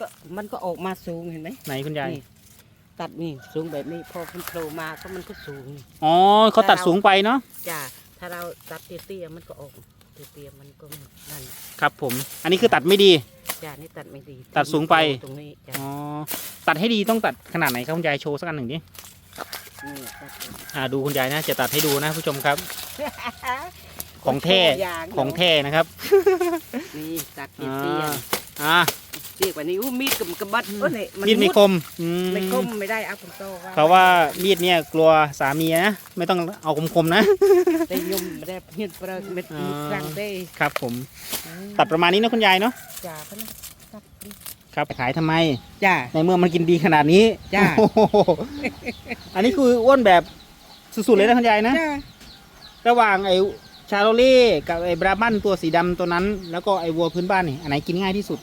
ก็มันก็ออกมาสูงเห็นไหมไหนคุณยายนี่ตัดนี่สูงแบบนี้พอมันโผล่มาก็มันก็สูงนี่อ๋อเขาตัดสูงไปเนาะจ้าถ้าเราตัดเตี้ยๆมันก็ออกเตี้ยๆมันก็ไม่นั่นครับ ผม อันนี้คือตัดไม่ดี จ้านี่ตัดไม่ดีตัดสูงไป ตรงนี้จ้าอ๋อตัดให้ดีต้องตัดขนาดไหนครับคุณยายโชว์สักอันหนึ่งดินี่ตัดเลยอ่าดูคุณยายนะจะตัดให้ดูนะผู้ชมครับ ของแท้ยางของแท้นะครับ นี่ตัดอ่าเตี้ยอ่าๆ เตี้ยกว่านี้อู้มีดกับกระบัดโอ้เนี่ยมีดไม่คมอืไม่คมไม่ได้เอาผมโตว่าเพราะว่ามีดเนี่ยกลัวสามีนะไม่ต้องเอาคมๆนะได้ยมไม่ได้เพียนเปรย์เม็ดอ่าครั้งได้ครับ ผม ตัดประมาณนี้นะคุณยายเนาะจ้าพะนะตัดดิครับขายทำไม จ้า ในเมื่อมันกินดีขนาดนี้จ้ะโอ้โหอันนี้คืออ้วนแบบสุดๆเลยนะคุณยายนะ จ้า ระหว่างไอ้ชาโรเล่กับไอ้บราบันตัวสีดำตัวนั้น แล้วก็ไอ้วัวพื้นบ้านนี่อันไหนกินง่ายที่สุด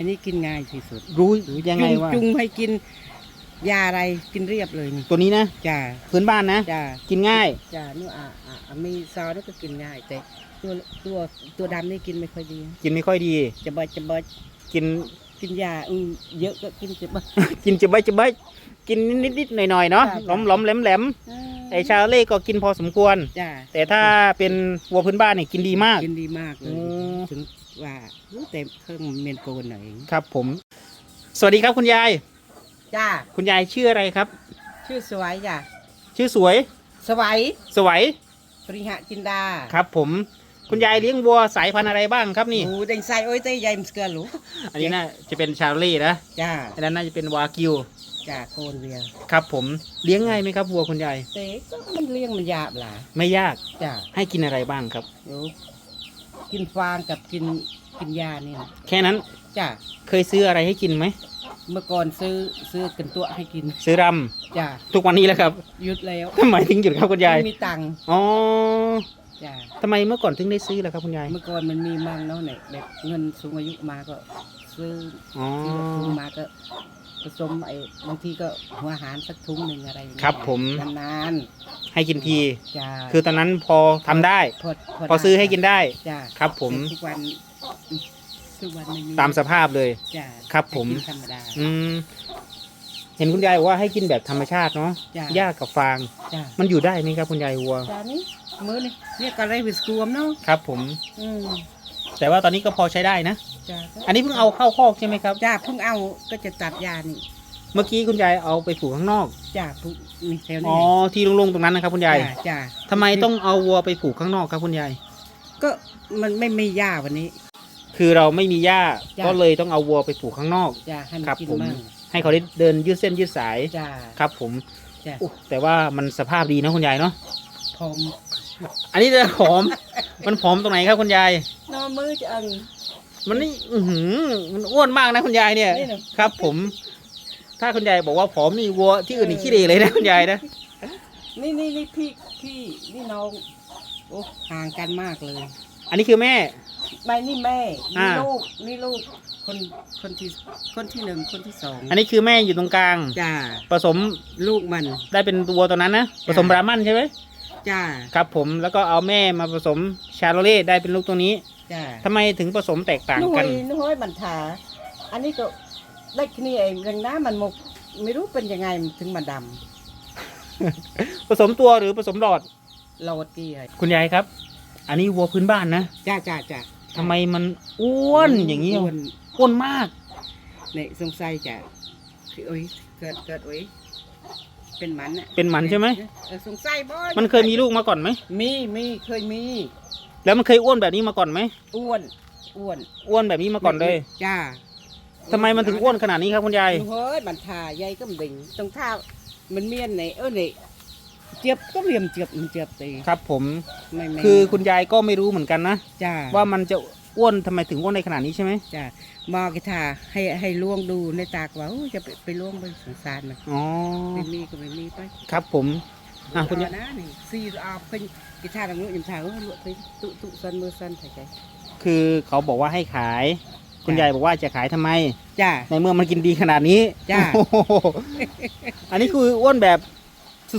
อันนี้กินง่ายที่สุดรู้ยังไงจุว่าจุงให้กินยาอะไรกินเรียบเลยนี่ตัวนี้นะจ้าพื้นบ้านนะจ้ากินง่ายจ้านู่นอะอะอะมีซอสนี่ก็กินง่ายแต่ตัวตัวตัวดำนี่กินไม่ค่อยดี กินไม่ค่อยดี จะบอยจะบอยกินกินยาอืมเยอะก็กินจะบอยกินจะใบจะใบกินนิดๆหน่อยๆเนาะจ้ะล้อมล้อมๆแหลมแหลมๆไอ้ชาโรเล่ก็กินพอสมควรจ้าแต่ถ้าเป็นวัวพื้นบ้านนี่กินดีมากกินดีมากเลยอืมถึง ว่ารู้แต่เพิ่มเมนโกนหน่อยครับผม สวัสดีครับคุณยาย จ้าคุณยายชื่ออะไรครับ ชื่อสวยจ้าชื่อสวย สวัยสวยปริหะจินดาครับ ผม คุณยายเลี้ยงวัวสายพันธุ์อะไรบ้างครับนี่ โอ้เด้งใส่โอ้ยเต้ยายมสเกลหรูอันนี้น่าจะเป็นชาโรเล่นะ จ้าอันนั้นน่าจะเป็นวากิว จ้าโคนเรียครับผม เลี้ยงง่ายไหมครับวัวคุณยาย เต้ก็มันเลี้ยงมันยาบหลาไม่ยาก จ้าให้กินอะไรบ้างครับเดี๋ยว กินฟางกับกินกินยานี่นะแค่นั้นจ้าเคยซื้ออะไรให้กินไหม เมื่อก่อนซื้อซื้อกันตัวให้กินซื้อรจ้าำทุกวันนี้แล้วครับหยุดแล้วทำไมถึงหยุดครับคุณยายไม่มีตังค์อ๋อจ้าทำไมเมื่อก่อนถึงได้ซื้อล่ะครับคุณยายเมื่อก่อนมันมีมั่งเนาะเนี่ยแบบเงินสูงอายุมาก็ซื้ออ๋อ ซื้อถุงมาก็ ผสมไอ้บางทีก็หัวอาหารสักถุงหนึ่งอะไรอย่างเงี้ยครับผม นานให้กินที ๆจ้าคือตอนนั้นพอทำได้ พอพอซื้อให้กินได้ จ้าครับผม ทุกวันทุกวันไม่มีตามสภาพเลย จ้าครับผม ให้กินธรรมดาอืมเห็นคุณยายบอกว่าให้กินแบบธรรมชาติเนาะจ้ะหญ้ากับฟาง จ้ามันอยู่ได้ไหมครับคุณยายวัว จ้านี่มือนี่เนี่ยก็ไรวิสกวมเนาะครับผม อืม แต่ว่าตอนนี้ก็พอใช้ได้นะ จ้าอันนี้เพิ่งเอาเข้าคอกใช่ไหมครับ จ้าเพิ่งเอาก็จะตัดยานี่เมื่อกี้คุณยายเอาไปผูกข้างนอก จ้าเพิ่งมีแถวอ๋นี้อ ที่โล่งๆตรงนั้นนะครับคุณยายจ้าจ้าทำไมต้องเอาวัวไปผูกข้างนอกครับคุณยาย ก็มันไม่มียาวันนี้ คือเราไม่มีหญ้า จ้ะ ก็เลยต้องเอาวัวไปผูกข้างนอก จ้าให้มันครับกินผม มั่งให้เขาได้เดินยืดเส้นยืดสาย จ้าครับ ผมจ้าอุ๊ยแต่ว่ามันสภาพดีนะคุณยายเนาะ พร้อมอันนี้จะผอม มันผอมตรงไหนครับคุณยายนอ มือจะอัง มันนี่อือหือมันอ้วนมากนะคุณยายเนี่ย นี่เหรอครับ ผม ถ้าคุณยายบอกว่าผอมนี่วัวที่อื่นนี่ขี้เหร่เลยนะคุณยายนะนี่นี่นี่พี่พี่นี่น้องโอ้ห่างกันมากเลยอันนี้คือแม่ ไม่นี่แม่อ่านี่ลูกนี่ลูกคนคนที่คนที่หนึ่งคนที่สองอันนี้คือแม่อยู่ตรงกลาง จ้าผสมลูกมัน ได้เป็นตัวตัวนั้นนะผสมบรามันใช่ไหม จ้าครับผมแล้วก็เอาแม่มาผสมชาโรเล่ได้เป็นลูกตัวนี้จ้าทำไมถึงผสมแตกต่างนุ้กันยนุ้ยบันทา อันนี้ก็ได้แค่นี้เองเรื่องน้ำมันหมกไม่รู้เป็นยังไงมันถึงมาดผสมตัวหรือผสมหลอดำโลดกี่ไอ้คุณยายครับ อันนี้วัวพื้นบ้านนะจ้าจ้าจ้าทำไมมันอ้วนอย่างนี้อ้อะวนอ้วนมาก เนี่ยสงสัยจ้ะคือโอ้ยเกิดเกิดโอ้ย เป็นหมันอะเป็นหมันใช่ไหม เออสงสัยบ่อยมันเคยมีลูกมาก่อนไหม มีมีเคยมีแล้วมันเคยอ้วนแบบนี้มาก่อนไหม อ้วนอ้วนอ้วนแบบนี้มาก่อนเลยจ้าทำไมมันถึงอ้วนขนาดนี้ครับคุณยาย เฮ้ยบันทาใหญ่ก็มันดิ่งตรงท่ามันเมียนไหนเออไหนเจ็บก็เหลี่ยมเจ็บมันเจ็บตีครับผม ไม่ไม่คือคุณยายก็ไม่รู้เหมือนกันนะ จ้าว่ามันจะ อ้วนทำไมถึงอ้วนในขนาดนี้ใช่ไหมจ้าบอกกีทาให้ให้ล่วงดูในตากว่าโอ้ยจะไปไปล่วงไปสงสารมันอ๋อไม่มีก็ไม่มีไปครับผมอะคุณยายเนะนี่ซีอาเพิ่นกีทาดังนู้นยิมทาก็ลวกไปตุตุซันมือซันใส่ใจ คือเขาบอกว่าให้ขาย คุณยายบอกว่าจะขายทำไม จ้าในเมื่อมันกินดีขนาดนี้จ้ะ โอ้โหอันนี้คืออ้วนแบบ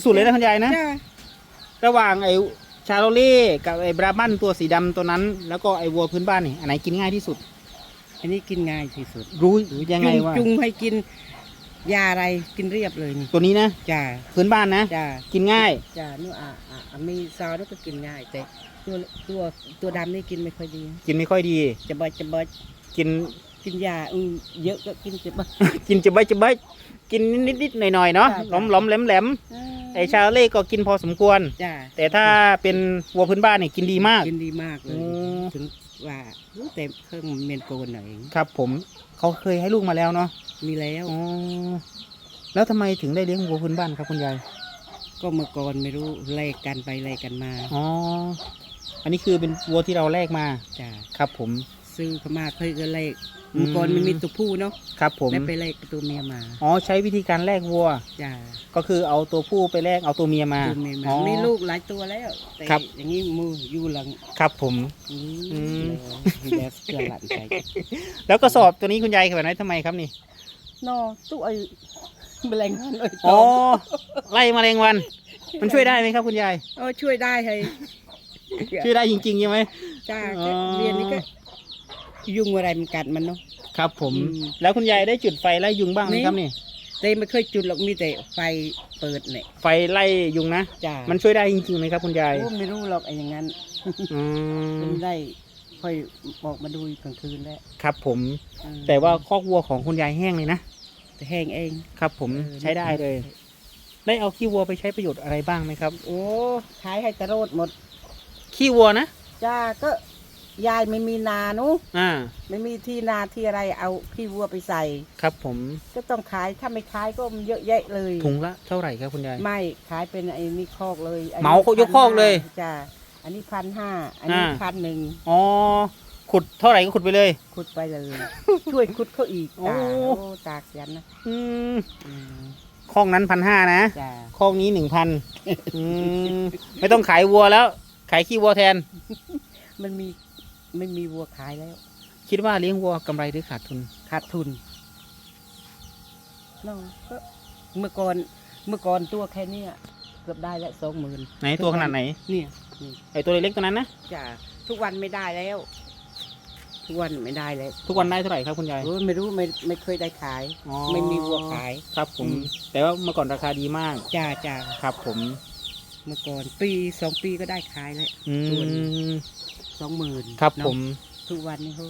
สุดๆเลยนะคุณยายนะ จ้าระหว่างไอ้ ชาโรเล่กับไอ้บราบันตัวสีดำตัวนั้น แล้วก็ไอ้วัวพื้นบ้านนี่อันไหนกินง่ายที่สุด อันนี้กินง่ายที่สุดรู้ยังไงว่าจุงให้กินยาอะไรกินเรียบเลยนี่ตัวนี้นะจ้าพื้นบ้านนะ จ้ากินง่าย จ้านู่นอะอะอะมีซาวนู่นก็กินง่าย แต่ตัวตัวตัวดำนี่กินไม่ค่อยดี กินไม่ค่อยดี จะบอยจะบอยกิน กินยาอืมเยอะก็กินจะบอยกินจะใบจะใบกินนิดๆหน่อยๆเนาะใช่ล้อมล้อมๆแหลมแหลมๆไอชาเล่ก็กินพอสมควร จ้าแต่ถ้าเป็นวัวพื้นบ้านเนี่ยกินดีมาก กินดีมากเลยอืมถึงว่ารู้แต่เพิ่งเมียนโกนหน่อยครับ ผมเขาเคยให้ลูกมาแล้วเนาะมีแล้ว อ๋อแล้วทำไมถึงได้เลี้ยงวัวพื้นบ้านครับคุณยายก็เมื่อก่อนไม่รู้ไล่กันไปไล่กันมาอ๋ออันนี้คือเป็นวัวที่เราแลกมาจ้าครับ ผม ซื้อเขามาเคยก็ไล่อืม เมื่อก่อนมันมีตัวผู้เนาะครับผม แล้วไปไล่กับตัวเมียมาอ๋อใช้วิธีการแลกวัว จ้าก็คือเอาตัวผู้ไปแลกเอาตัวเมียมาตัวเมียมาอ๋อ มีลูกหลายตัวแล้วแต่ครับ อย่างนี้มืออยู่หลังครับผม อือืมมแล้วเกลือหลั่นใจแล้วกระสอบตัวนี้คุณยายขนาดไหนทำไมครับนี่ นอตู้ไอ้แมลงวันไอ้ตอ๋อ อมไล่แมลงวัน มันช่วยได้ไหมครับคุณยาย เออช่วยได้ให้ช่วยได้จริงๆใช่ไหม จ้าอ๋อก็เรียนนี่ก็ ยุงอะไรมันกัดมันเนาะ ครับผม อืมแล้วคุณยายได้จุดไฟไล่ยุงบ้างไหมนี่ ครับนี่ แต่ไม่เคยจุดหรอกมีแต่ไฟเปิดเนี่ยไฟไล่ยุงนะ จ้ามันช่วยได้จริงๆไหมครับคุณยายโอ้ไม่รู้หรอกไอ้อย่างนั้นอืมมันได้ค่อยบอกมาดูกลางคืนแล้วครับผม อืมแต่ว่าคอกวัวของคุณยายแห้งเลยนะ แต่แห้งเอง ครับ ผมเออ ใช้ได้เลย ได้เอาขี้วัวไปใช้ประโยชน์อะไรบ้างไหมครับ โอ้ขายให้ตะโรดหมดขี้วัวนะ จ้าก็ ยายไม่มีนานุอ่า ไม่มีที่นาที่อะไรเอาขี้วัวไปใส่ ครับผม ก็ต้องขายถ้าไม่ขายก็มันเยอะแยะเลย ถุงละเท่าไหร่ครับคุณยาย ไม่ขายเป็นไอ้นี่คอกเลยอันนี้เหมาเขายกคอกเลย1,500จ้าอันนี้พันห้าอันนี้อ่าพันหนึ่งอ๋อ ขุดเท่าไหร่ก็ขุดไปเลย ขุดไปเลย ช่วยขุดเขาอีกโอ้จ้าโอ้ตากยันนะอืมอืมคอกนั้นพันห้านะ จ้าคอกนี้หนึ่งพันไม่ต้องขายวัวแล้ว ขายขี้วัวแทน มันมี ไม่มีวัวขายแล้ว คิดว่าเลี้ยงวัวกำไรหรือขาดทุน ขาดทุนน้องก็เมื่อก่อนเมื่อก่อนตัวแค่เนี้ยเกือบได้แล้วสองหมื่นไหนตัวขนาดไหนเนี่ยนี่ไอตัวเล็กๆตัวนั้นนะจ้าทุกวันไม่ได้แล้ว ทุกวันไม่ได้แล้วทุกวันได้เท่าไหร่ครับคุณยายโอ้ยไม่รู้ไม่ไม่เคยได้ขายอ๋อไม่มีวัวขาย ครับผมอืมแต่ว่าเมื่อก่อนราคาดีมากจ้าจ้าครับผม เมื่อก่อนปีสองปีก็ได้ขายแล้วอืส่วนม สองหมื่นครับผมทุกวันนี้เขา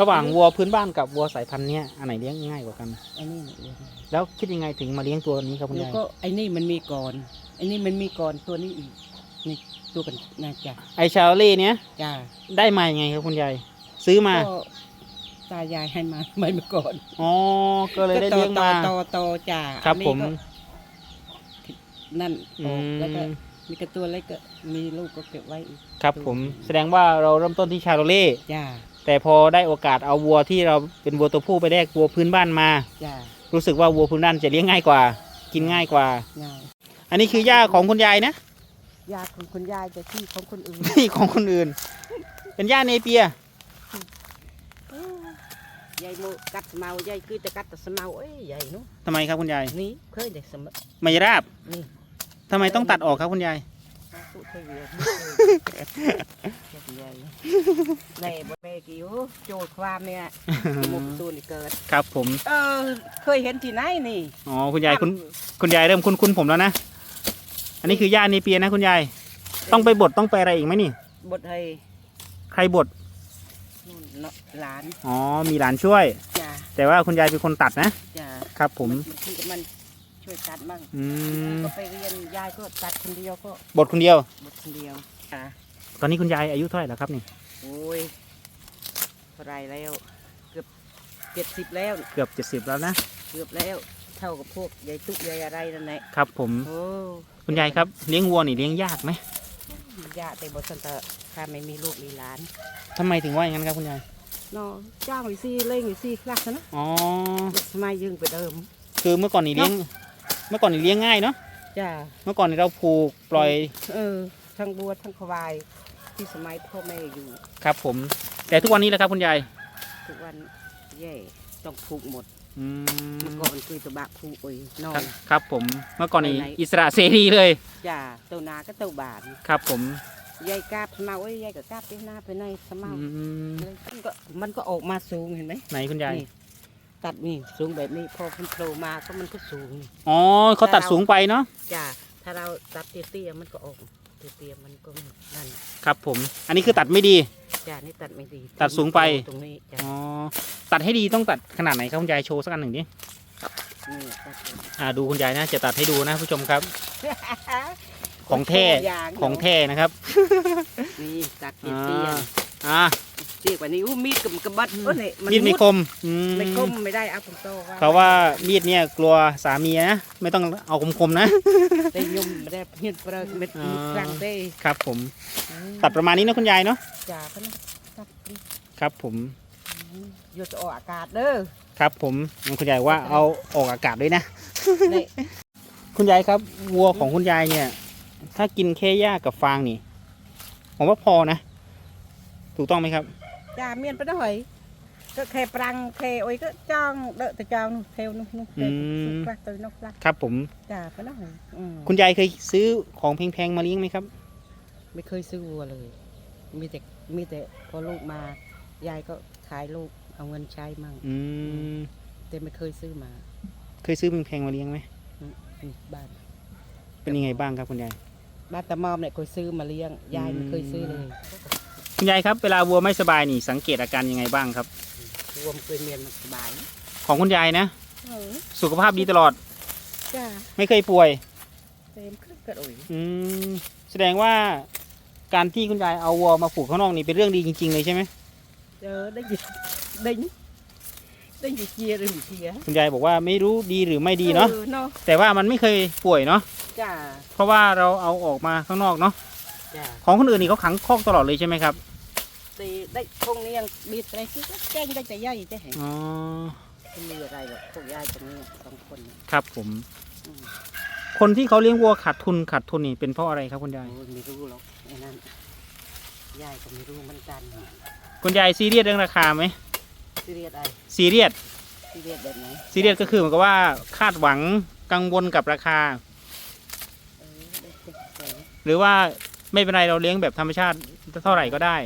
ระหว่างวัวพื้นบ้านกับวัวสายพันธุ์เนี้ยอันไหนเลี้ยงง่ายกว่ากันไอ้นี่เนี่ยอ้วนแล้วคิดยังไงถึงมาเลี้ยงตัวนี้ครับคุณแล้วยายก็ไอ้นี่มันมีก่อนไอ้นี่มันมีก่อนตัวนี้อีกนี่ตัวกันน่าจะไอชาโลเล่เนี้ยจ้าได้มายังไงครับคุณยายซื้อมาก็ตายายให้มาไม่มาก่อนอ๋อก็เลยได้ก็เลี้ยงต่อมาต่อต่อจ้าครับอันนี้ผมก็นั่นอืออกแล้วก็ มมีกระตัวเล็กก็มีลูกก็เก็บไว้อีกครับผมแสดงว่าเราเริ่มต้นที่ชาโลเล่จ้าแต่พอได้โอกาสเอาวัวที่เราเป็นวัวตัวผู้ไปแลกวัวพื้นบ้านมา จ้ารู้สึกว่าวัวพื้นบ้านจะเลี้ยงง่ายกว่า กินง่ายกว่า ง่ายอันนี้คือหญ้าของคุณยายนะ ยาของคุณยายจะที่ของคนอื่น นี่ของคนอื่น เป็นหญ้าเนเปียยายโมกัดสมายายคือแต่กัดแต่สมาเอ้ยยายนู้ทำไมครับคุณยาย นี่เคยได้สม ไม่ราบ นี่ ทำไมต้องตัดออกครับคุณยาย สุเคยเวียนยายแม่บ่แม่กิ้วโจทย์ความเนี่ยหมกตัวนี่เกิด ครับผม เออ เคยเห็นที่ไหนนี่ อ๋อ คุณยายคุณคุณยายเริ่มคุ้นๆผมแล้วนะ อันนี้คือหญ้าเนเปียนะคุณยาย ต้องไปบดต้องไปอะไรอีกไหมนี่บทให้ใครบดนู่นเนาะหลาน อ๋อ มีหลานช่วยจ้าแต่ว่าคุณยายเป็นคนตัดนะจ้าครับผมที่มัน ช่วยตัดบ้างอืมก็ไปเรียนยายก็ตัดคนเดียวก็บดคนเดียวบทคนเดียวจ้าตอนนี้คุณยายอายุเท่าไหร่แล้วครับนี่ โอ้ยเท่าไรแล้ว เกือบเจ็ดสิบแล้ว เกือบเจ็ดสิบแล้วนะ เกือบแล้ว เท่ากับพวกยายตุ๊กยายอะไรนั่นแหละครับ ผม โอ้คุณยายครับ เลี้ยงวัวนี่เลี้ยงยากไหมยาแต่บทสันเตอถ้าไม่มีลูกมีหลานทำไมถึงว่าอย่างนั้นครับคุณยาย เนาะจ้างไปซี่เล่งไปซี่คลักซะนะอ๋อทำไมยึงไปเดิม คือเมื่อก่อนนี่เลี้ยง เมื่อก่อนนี่เลี้ยงง่ายเนาะจ้าเมื่อก่อนนี่เราผูกปล่อยเออ ทั้งบัวทั้งควายที่สมัยพ่อแม่อยู่ ครับผม แต่ทุกวันนี้แหละครับคุณยายทุกวันแย่ต้องผูกหมดอืเมื่อมก่อนคือตะบะผูกโอ้ยนอครับนครับผมเมื่อก่อนนี่ไปไหน อิสระเสรีเลยจ้าเต้านาก็เต้าบานครับผมยายกาบสมาเอ้ยยายก็กาบไปหน้าไปในสมาอืมมันก็มันก็ออกมาสูงเห็นไหม ไหนคุณยายนี่ ตัดนี่สูงแบบนี้พอมันโผล่มาก็มันก็สูงนี่อ๋อเขาตัดสูงไปเนาะจ้าถ้าเราตัดเตี้ยๆมันก็ออกเตี้ยๆมันก็นั่นครับผม อันนี้คือตัดไม่ดี จ้านี่ตัดไม่ดีตัดสูงไป ตรงนี้จ้าอ๋อตัดให้ดีต้องตัดขนาดไหนครับคุณยายโชว์สักอันหนึ่งดินี่ตัดอ่าดูคุณยายนะ จะตัดให้ดูนะผู้ชมครับ ของแท้ย่าของแท้นะครับนี่ตัดเตี้อ่ายอ่าๆ เตี้ยกว่านี้อู้มีดกับกระบัดโอ้นี่มีดไม่คมอืไม่คมไม่ได้เอาผมโตว่าเขาว่ามีดเนี่ยกลัวสามีนะไม่ต้องเอาคมๆนะได้ยมไม่ได้เห็นเปลือกเม็ดอ่าครั้งได้ครับ ผม ตัดประมาณนี้นะคุณยายเนาะจ้าพะนะตัดดิครับผมอยู่จะออกอากาศเด้อครับ ผมคุณยายว่าเอาออกอากาศด้วยนะนี่คุณยายครับ วัวของคุณยายเนี่ย ถ้ากินแค่หญ้ากับฟางนี่ผมว่าพอนะ ถูกต้องไหมครับ จ้าเมียนไปหน่อยก็แค่ปรังแค่โอ้ยก็จ้องเดอะแต่จ้องนู่นเทวนู่นนู่นอืมปลักตัวนู่นปลักครับผมจ้าไปหน่อยอืมคุณยายเคยซื้อของแพงๆมาเลี้ยงไหมครับ ไม่เคยซื้อวัวเลย มีแต่มีแต่พอลูกมายายก็ขายลูกเอาเงินใช้มั่งอืมแต่ไม่เคยซื้อมา เคยซื้อแพงๆมาเลี้ยงไหมนี่บ้าน เป็นยังไงบ้างครับคุณยายบ้านตะมอมเนี่ยเคยซื้อมาเลี้ยงยายไม่เคยซื้อเลย คุณยายครับเวลาวัวไม่สบายนี่สังเกตอาการยังไงบ้างครับ รวมเคยเมียนมันสบายของคุณยายนะ เออสุขภาพดีตลอด จ้าไม่เคยป่วย เต็มขึ้นกระโดยอืมแสดงว่าการที่คุณยายเอาวัวมาผูกข้างนอกนี่เป็นเรื่องดีจริงๆเลยใช่ไหมเจอได้ยินได้ยินได้ยินเชียร์หรือไม่เชียร์คุณยายบอกว่าไม่รู้ดีหรือไม่ดีเนาะออเนาะแต่ว่ามันไม่เคยป่วยเนาะจ้าเพราะว่าเราเอาออกมาข้างนอกเนาะจ้าของคนอื่นนี่เขาขังคอกตลอดเลยใช่ไหมครับ ตีได้พวกนี้ยังบีดอะไรที่ก็แกล้งได้แต่ย่อยจะเห็นอ๋อไม่มีอะไรหรอกพวกยายตรงนี้สองคนครับผม อืมคนที่เขาเลี้ยงวัวขาดทุนขาดทุนนี่เป็นเพราะอะไรครับคุณยาย โอ้ยไม่รู้หรอกไอ้นั่นยายก็ไม่รู้เหมือนกันคุณยายซีเรียสเรื่องราคาไหมซีเรียสอะไรซีเรียสซีเรียสแบบไหนซีเรียสก็คือเหมือนกับว่าคาดหวังกังวลกับราคา เออได้สิเออหรือว่าไม่เป็นไรเราเลี้ยงแบบธรรมชาติเท่าไหร่ก็ได้